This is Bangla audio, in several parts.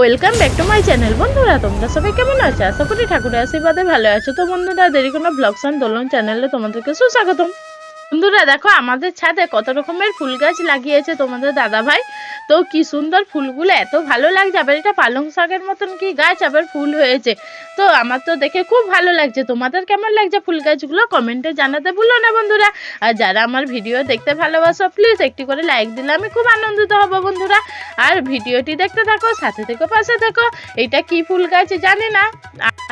Welcome back to my channel বন্ধুরা। তোমরা সবাই কেমন আছো? আশা করি ঠাকুরের আশীর্বাদে ভালো আছো। তো বন্ধুরা, দেরি কোনো ব্লগস অ্যান্ড দোলন চ্যানেলে তোমাদেরকে সুস্বাগতম। বন্ধুরা, দেখো, আমাদের ছাদে কত রকমের ফুল গাছ লাগিয়েছে তোমাদের দাদা ভাই তো কি সুন্দর ফুলগুলো, এত ভালো লাগছে। আবার এটা পালং শাকের মতন কি গাছ, আবার ফুল হয়েছে। তো আমার তো দেখে খুব ভালো লাগছে। তোমাদের কেমন লাগছে ফুল গাছগুলো কমেন্টে জানাতে ভুলো না বন্ধুরা। আর যারা আমার ভিডিও দেখতে ভালোবাসো প্লিজ একটি করে লাইক দিলে আমি খুব আনন্দিত হব বন্ধুরা। আর ভিডিওটি দেখতে থাকো, সাথে থেকো, পাশে থেকো। এটা কি ফুল গাছ জানি না।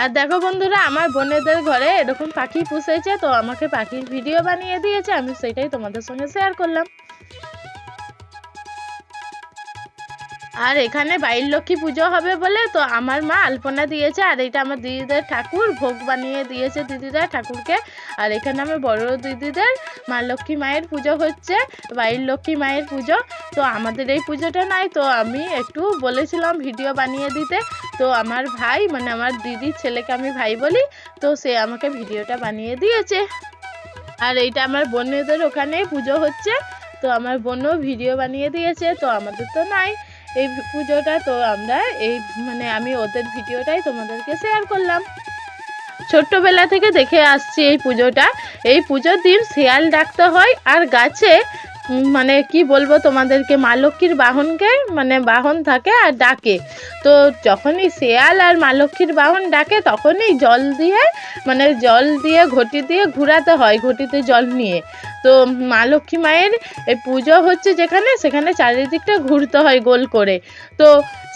আর দেখো বন্ধুরা, আমার বোনেদের ঘরে এরকম পাখি পুষেছে, তো আমাকে পাখির ভিডিও বানিয়ে দিয়েছে। আমি সেটাই তোমাদের সঙ্গে শেয়ার করলাম। আর এখানে বাইর লক্ষ্মী পুজো হবে বলে তো আমার মা আলপনা দিয়েছে, আর এটা আমার দিদিদের ঠাকুর, ভোগ বানিয়ে দিয়েছে দিদিরা ঠাকুরকে। আর এখানে আমার বড় দিদিদের মা লক্ষ্মী মায়ের পুজো হচ্ছে, বাইর লক্ষ্মী মায়ের পুজো। তো আমাদের এই পুজোটা নাই, তো আমি একটু বলেছিলাম ভিডিও বানিয়ে দিতে। তো আমার ভাই মানে আমার দিদির ছেলেকে আমি ভাই বলি, তো সে আমাকে ভিডিওটা বানিয়ে দিয়েছে। আর এইটা আমার বোনেদের ওখানে পুজো হচ্ছে, তো আমার বোনও ভিডিও বানিয়ে দিয়েছে, তো আমাদের তো নাই। এই পুজোটা তো আমরা এই মানে আমি ওদের ভিডিওটাই তোমাদেরকে শেয়ার করলাম। ছোট্টবেলা থেকে দেখে আসছি এই পুজোটা। এই পুজোর দিন শিয়াল ডাকতে হয় আর গাছে মানে কি বলব তোমাদেরকে, মা লক্ষ্মীর বাহনকে মানে বাহন থাকে আর ডাকে। তো যখনই শেয়াল আর মা লক্ষ্মীর বাহন ডাকে, তখনই জল দিয়ে মানে জল দিয়ে, ঘটি দিয়ে ঘোরাতে হয়, ঘটিতে জল নিয়ে। তো মা লক্ষ্মী মায়ের এই পুজো হচ্ছে যেখানে, সেখানে চারিদিকটা ঘুরতে হয় গোল করে। তো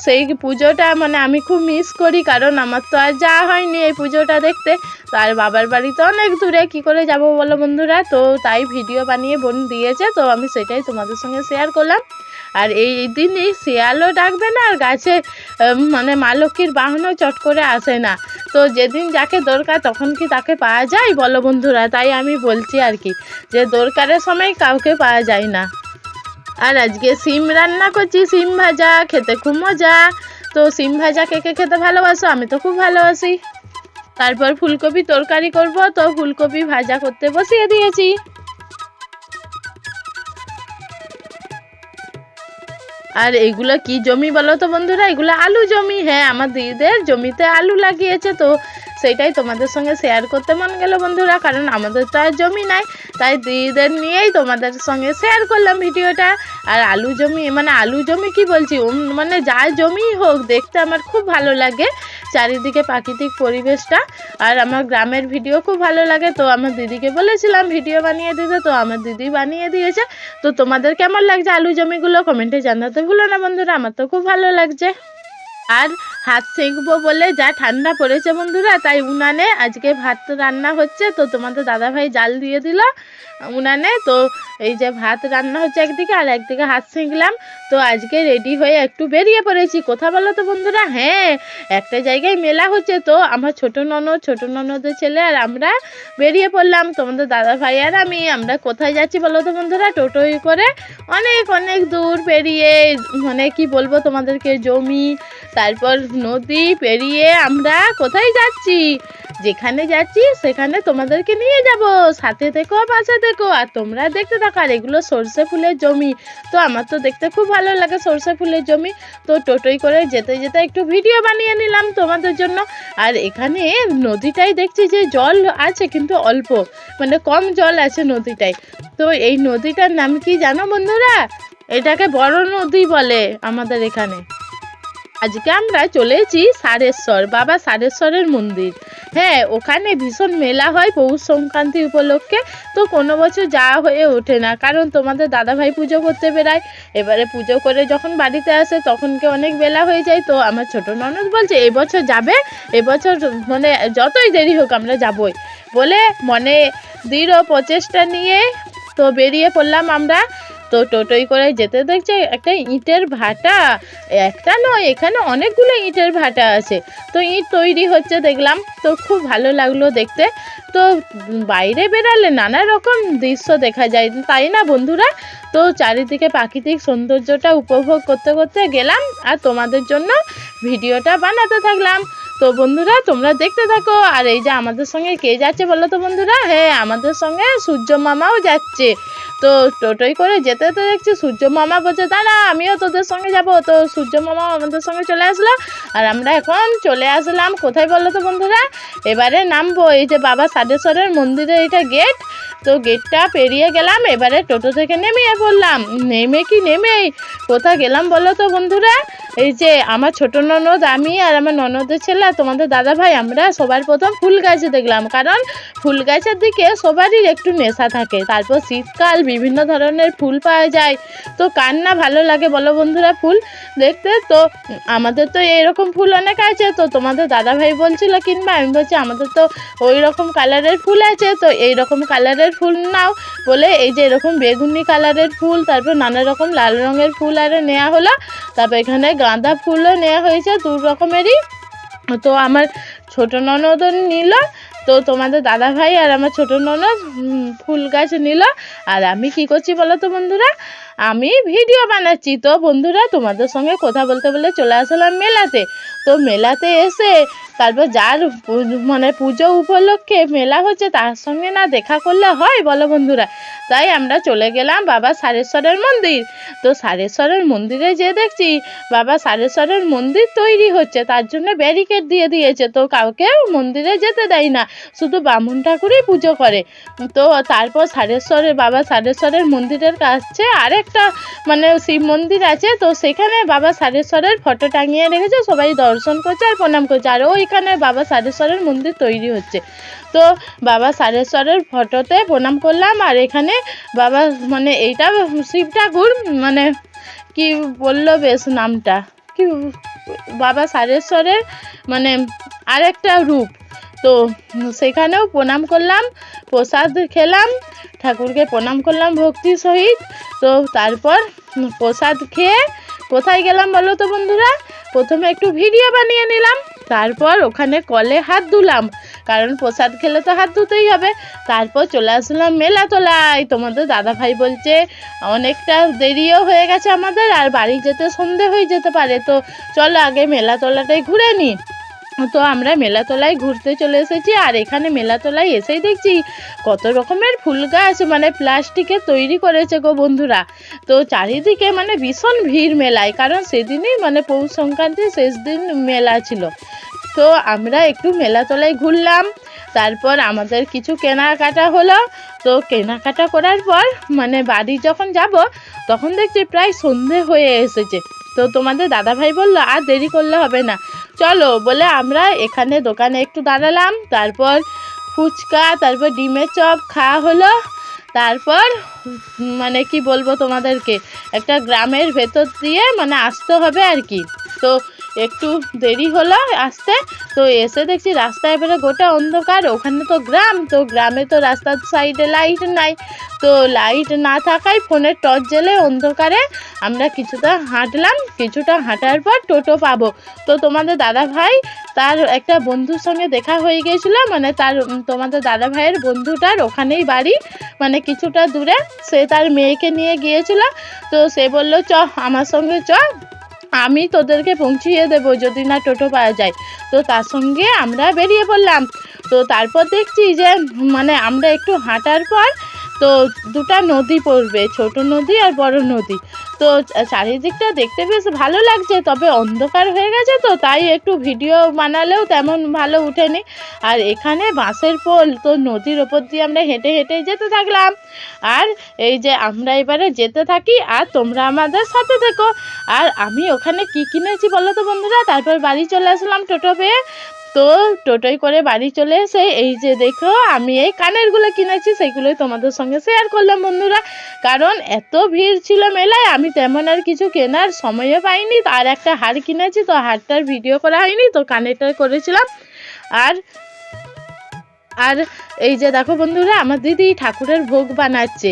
সেই পুজোটা মানে আমি খুব মিস করি, কারণ আমার তো আর যাওয়া হয়নি এই পুজোটা দেখতে। তার বাবার বাড়ি তো অনেক দূরে, কি করে যাব বলো বন্ধুরা? তো তাই ভিডিও বানিয়ে বোন দিয়েছে, তো আমি সেটাই তোমাদের সঙ্গে শেয়ার করলাম। আর এই দিনই শিয়ালও ডাকবে না, আর গাছে মানে মা লক্ষ্মীর বাহনও চট করে আসে না। তো যেদিন যাকে দরকার তখন কি তাকে পাওয়া যায়? বলো বন্ধুরা, তাই আমি বলছি আর কি, যে দরকারের সময় কাউকে পাওয়া যায় না। আর আজকে সিম রান্না করছি, সিম ভাজা, খেতে খুব মজা। তো সিম ভাজা কে কে খেতে ভালোবাসো? আমি তো খুব ভালোবাসি। তারপর ফুলকপি তরকারি করব, তো ফুলকপি ভাজা করতে বসিয়ে দিয়েছি। আর এগুলো কি জমি বলো তো বন্ধুরা? এগুলো আলু জমি। হ্যাঁ আমার দিদিদের জমিতে আলু লাগিয়েছে তো। সেটাই তোমাদের সঙ্গে শেয়ার করতে মন গেল বন্ধুরা, কারণ আমাদের তো আর জমি নাই, তাই দিদিদের নিয়েই তোমাদের সঙ্গে শেয়ার করলাম ভিডিওটা। আর আলু জমি মানে আলু জমি কি বলছি মানে যা জমি হোক, দেখতে আমার খুব ভালো লাগে চারিদিকে প্রাকৃতিক পরিবেশটা। আর আমার গ্রামের ভিডিও খুব ভালো লাগে, তো আমার দিদিকে বলেছিলাম, ভিডিও বানিয়ে দিতে তো আমার দিদি বানিয়ে দিয়েছে। তো তোমাদের কেমন লাগছে আলু জমিগুলো কমেন্টে জানাতে ভুলো না বন্ধুরা, আমার তো খুব ভালো লাগছে। আর হাত সেঁকবো বলে যা ঠান্ডা পড়েছে বন্ধুরা, তাই উনানে আজকে ভাত রান্না হচ্ছে। তো তোমাদের দাদাভাই জাল দিয়ে দিল। উনানে, তো এই যে ভাত রান্না হচ্ছে একদিকে আর একদিকে হাত সেঁকলাম তো আজকে রেডি হয়ে একটু বেরিয়ে পড়েছি। কোথা বলো তো বন্ধুরা হ্যাঁ একটা জায়গায় মেলা হচ্ছে তো, আমার ছোট ননদ, ছোট ননদের ছেলে আর আমরা বেরিয়ে পড়লাম। তোমাদের দাদা ভাই আর আমি, আমরা কোথায় যাচ্ছি বলো তো বন্ধুরা? টোটোই করে অনেক অনেক দূর পেরিয়ে মানে কি বলব তোমাদেরকে, জমি, তারপর নদী পেরিয়ে আমরা কোথায় যাচ্ছি? যেখানে যাচ্ছি, সেখানে তোমাদেরকে নিয়ে যাব। সাথে থেকো পাশে থেকো। আর তোমরা দেখতে থাকো, আর এগুলো সর্ষে ফুলের জমি। তো আমার তো দেখতে খুব ভালো লাগে সর্ষে ফুলের জমি। তো টোটোই করে যেতে যেতে একটু ভিডিও বানিয়ে নিলাম তোমাদের জন্য। আর এখানে নদীটাই দেখছি যে জল আছে কিন্তু অল্প। মানে কম জল আছে নদীটায়। তো এই নদীটার নাম কি জানো বন্ধুরা? এটাকে বড় নদী বলে আমাদের এখানে। আজকে আমরা চলেছি সারেশ্বর, বাবা সারেশ্বরের মন্দির। হ্যাঁ ওখানে ভীষণ মেলা হয় পৌষ সংক্রান্তি উপলক্ষে। তো কোনো বছর যাওয়া হয়ে ওঠে না, কারণ তোমাদের দাদাভাই পুজো করতে বেরায় এবারে পুজো করে যখন বাড়িতে আসে তখনকে অনেক বেলা হয়ে যায়? তো আমার ছোট ননদ বলছে এবছর যাবে? এবছর মানে যতই দেরি হোক আমরা যাবই। বলে মনে দৃঢ় প্রচেষ্টা নিয়ে তো বেরিয়ে পড়লাম আমরা। তো টোটোই করে যেতে দেখছে একটা ইটের ভাটা। একটা নয়, এখানে অনেকগুলো ইটের ভাটা আছে। তো ইট তৈরি হচ্ছে দেখলাম, তো খুব ভালো লাগল দেখতে। তো বাইরে বেরালে নানা রকম দৃশ্য দেখা যায়, তাই না বন্ধুরা? তো চারিদিকে প্রাকৃতিক সৌন্দর্যটা উপভোগ করতে করতে গেলাম আর তোমাদের জন্য ভিডিওটা বানাতে থাকলাম। তো বন্ধুরা, তোমরা দেখতে থাকো। আর এই যে আমাদের সঙ্গে কে যাচ্ছে বলো তো বন্ধুরা? হ্যাঁ আমাদের সঙ্গে সূর্য মামাও যাচ্ছে। তো টোটোই করে যেতে তো দেখছি সূর্য মামা বলছে, দাঁড়া, আমিও তোদের সঙ্গে যাব। তো সূর্য মামা আমাদের সঙ্গে চলে আসলো। আর আমরা এখন চলে আসলাম কোথায় বলো তো বন্ধুরা? এবারে নামবো এই যে বাবা সাদেশ্বরের মন্দিরের এটা গেট তো গেটটা পেরিয়ে গেলাম, এবারে টোটো থেকে নেমে পড়লাম। নেমে কি নেমেই কোথায় গেলাম বলো তো বন্ধুরা? এই যে আমার ছোট ননদ আমি আর আমার ননদের ছেলে তোমাদের দাদা ভাই আমরা সবার প্রথম ফুল গাছে দেখলাম। কারণ ফুল গাছের দিকে সবারই একটু নেশা থাকে। তারপর শীতকাল বিভিন্ন ধরনের ফুল পাওয়া যায়। তো কার না ভালো লাগে বলো বন্ধুরা ফুল? দেখতে তো আমাদের তো এইরকম ফুল অনেক আছে। তো তোমাদের দাদা ভাই বলছিল কিনবা। আমি বলছি, আমাদের তো ওই রকম কালারের ফুল আছে। তো এই রকম কালারের ফুল নাও বলে এই যে এরকম বেগুনি কালারের ফুল, তারপর নানা রকম লাল রঙের ফুল আরে নেওয়া হলো। তারপর এখানে গাঁদা ফুলও নেওয়া হয়েছে দু রকমেরই। তো আমার ছোট ননদও নিল, তো তোমাদের দাদা ভাই আর আমার ছোট ননদ ফুল গাছ নিল। আর আমি কি করছি বলো তো বন্ধুরা? আমি ভিডিও বানাচ্ছি। তো বন্ধুরা, তোমাদের সঙ্গে কথা বলতে বলে চলে আসলাম মেলাতে। তো মেলাতে এসে তারপর যার মানে পুজো উপলক্ষে মেলা হচ্ছে, তার সঙ্গে না দেখা করলে হয় বলো বন্ধুরা? তাই আমরা চলে গেলাম বাবা সারেশ্বরের মন্দির। তো সারেশ্বরের মন্দিরে যে দেখছি, বাবা সারেশ্বরের মন্দির তৈরি হচ্ছে, তার জন্য ব্যারিকেড দিয়ে দিয়েছে। তো কাউকে মন্দিরে যেতে দেয় না, শুধু বামুন ঠাকুরই পুজো করে। তো তারপর সারেশ্বরের বাবা সারেশ্বরের মন্দিরের কাছে আরেকটা মানে শিব মন্দির আছে, তো সেখানে বাবা সারেশ্বরের ফটো টাঙিয়ে রেখেছে, সবাই দর্শন করছে আর প্রণাম করছে। আর ওইখানে বাবা সারেশ্বরের মন্দির তৈরি হচ্ছে। তো বাবা সারেশ্বরের ফটোতে প্রণাম করলাম আর এখানে বাবা মানে এইটা শিব ঠাকুর মানে কি বলল বেশ নামটা? কি বাবা সারেশ্বরের মানে আরেকটা রূপ। তো সেখানেও প্রণাম করলাম। প্রসাদ খেলাম, ঠাকুরকে প্রণাম করলাম ভক্তি সহিত। তো তারপর প্রসাদ খেয়ে কোথায় গেলাম বলো তো বন্ধুরা? প্রথমে একটু ভিডিও বানিয়ে নিলাম, তারপর ওখানে কলে হাত ধুলাম কারণ প্রসাদ খেলে তো হাত ধুতেই হবে। তারপর চলে আসলাম মেলা তোলায় তোমাদের দাদা ভাই বলছে, অনেকটা দেরিও হয়ে গেছে আমাদের, আর বাড়ি যেতে সন্ধে হয়ে যেতে পারে। তো চলো আগে মেলা তোলাটাই ঘুরে নিই তো আমরা মেলাতলায় ঘুরতে চলে এসেছি আর এখানে মেলাতলায় এসেই দেখছি কত রকমের ফুল গাছ মানে প্লাস্টিকের তৈরি করেছে গো বন্ধুরা। তো চারিদিকে মানে ভীষণ ভিড় মেলায়, কারণ সেদিনই মানে পৌষ সংক্রান্তির শেষ দিন মেলা ছিল। তো আমরা একটু মেলাতলায় ঘুরলাম, তারপর আমাদের কিছু কেনাকাটা হলো। তো কেনাকাটা করার পর মানে বাড়ি যখন যাব, তখন দেখছি প্রায় সন্ধে হয়ে এসেছে। তো তোমাদের দাদাভাই বলল, আর দেরি করলে হবে না। চলো বলে আমরা এখানে দোকানে একটু দাঁড়ালাম। তারপর ফুচকা, তারপর ডিমের চপ খাওয়া হলো। তারপর মানে কি বলব তোমাদেরকে, একটা গ্রামের ভেতর দিয়ে মানে আসতে হবে আর কি। তো একটু দেরি হলো আসতে। তো এসে দেখছি রাস্তায় এবারে গোটা অন্ধকার, ওখানে তো গ্রাম, তো গ্রামে তো রাস্তার সাইডে লাইট নাই। তো লাইট না থাকায় ফোনের টর্চ জ্বেলে অন্ধকারে আমরা কিছুটা হাঁটলাম, কিছুটা হাঁটার পর টোটো পাবো। তো তোমাদের দাদা ভাই তার একটা বন্ধুর সঙ্গে দেখা হয়ে গিয়েছিল মানে তার তোমাদের দাদা ভাইয়ের বন্ধুটার ওখানেই বাড়ি মানে কিছুটা দূরে। সে তার মেয়েকে নিয়ে গিয়েছিল। তো সে বলল, চ, আমার সঙ্গে চ। আমি তোদেরকে পৌঁছিয়ে দেব যদি না টোটো পাওয়া যায়। তো তার সঙ্গে আমরা বেরিয়ে পড়লাম। তো তারপর দেখছি যে মানে আমরা একটু হাঁটার পর তো দুটা নদী পড়বে, ছোট নদী আর বড় নদী। তো চারিদিকটা দেখতে বেশ ভালো লাগছে, তবে অন্ধকার হয়ে গেছে তো, তাই একটু ভিডিও বানালেও তেমন ভালো উঠেনি। আর এখানে বাঁশের পোল তো নদীর ওপর দিয়ে আমরা হেঁটে হেঁটে যেতে থাকলাম। আর এই যে আমরা এবারে যেতে থাকি, আর তোমরা আমাদের সাথে দেখো আর আমি ওখানে কি কিনেছি বলো তো বন্ধুরা? তারপর বাড়ি চলে আসলাম টোটো পেয়ে। তো টোটোই করে বাড়ি চলে এসে এই যে দেখো, আমি এই কানেরগুলো কিনেছি, সেগুলোই তোমাদের সঙ্গে শেয়ার করলাম বন্ধুরা। কারণ এত ভিড় ছিল মেলায়, আমি তেমন আর কিছু কেনার সময়ও পাইনি। আর একটা হার কিনেছি, তো হারটার ভিডিও করা হয়নি, তো কানেরটা করেছিলাম। আর আর এই যে দেখো বন্ধুরা, আমার দিদি ঠাকুরের ভোগ বানাচ্ছে।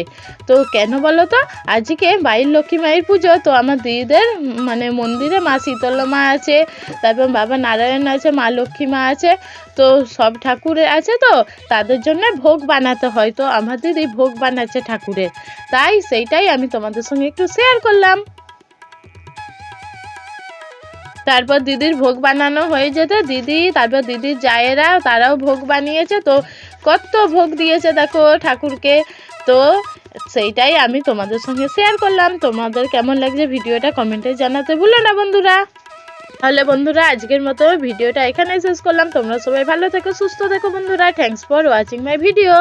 তো কেন বলো তো? আজকে বাইর লক্ষ্মী মায়ের পুজো, তো আমার দিদিদের মানে মন্দিরে মা শীতলা মা আছে, তারপর বাবা নারায়ণ আছে, মা লক্ষ্মী মা আছে, তো সব ঠাকুরের আছে তো, তাদের জন্য ভোগ বানাতে হয়। তো আমার দিদি ভোগ বানাচ্ছে ঠাকুরের। তাই সেইটাই আমি তোমাদের সঙ্গে একটু শেয়ার করলাম। তারপর দিদির ভোগ বানানো হয়ে যেতে। দিদি, তারপর দিদির জায়েরা, তারাও ভোগ বানিয়েছে। তো কত ভোগ দিয়েছে দেখো ঠাকুরকে। তো সেইটাই আমি তোমাদের সঙ্গে শেয়ার করলাম। তোমাদের কেমন লাগছে ভিডিওটা কমেন্টে জানাতে ভুলো না বন্ধুরা। তাহলে বন্ধুরা, আজকের মতো ভিডিওটা এখানেই শেষ করলাম। তোমরা সবাই ভালো থেকো, সুস্থ থেকো বন্ধুরা। Thanks for watching my video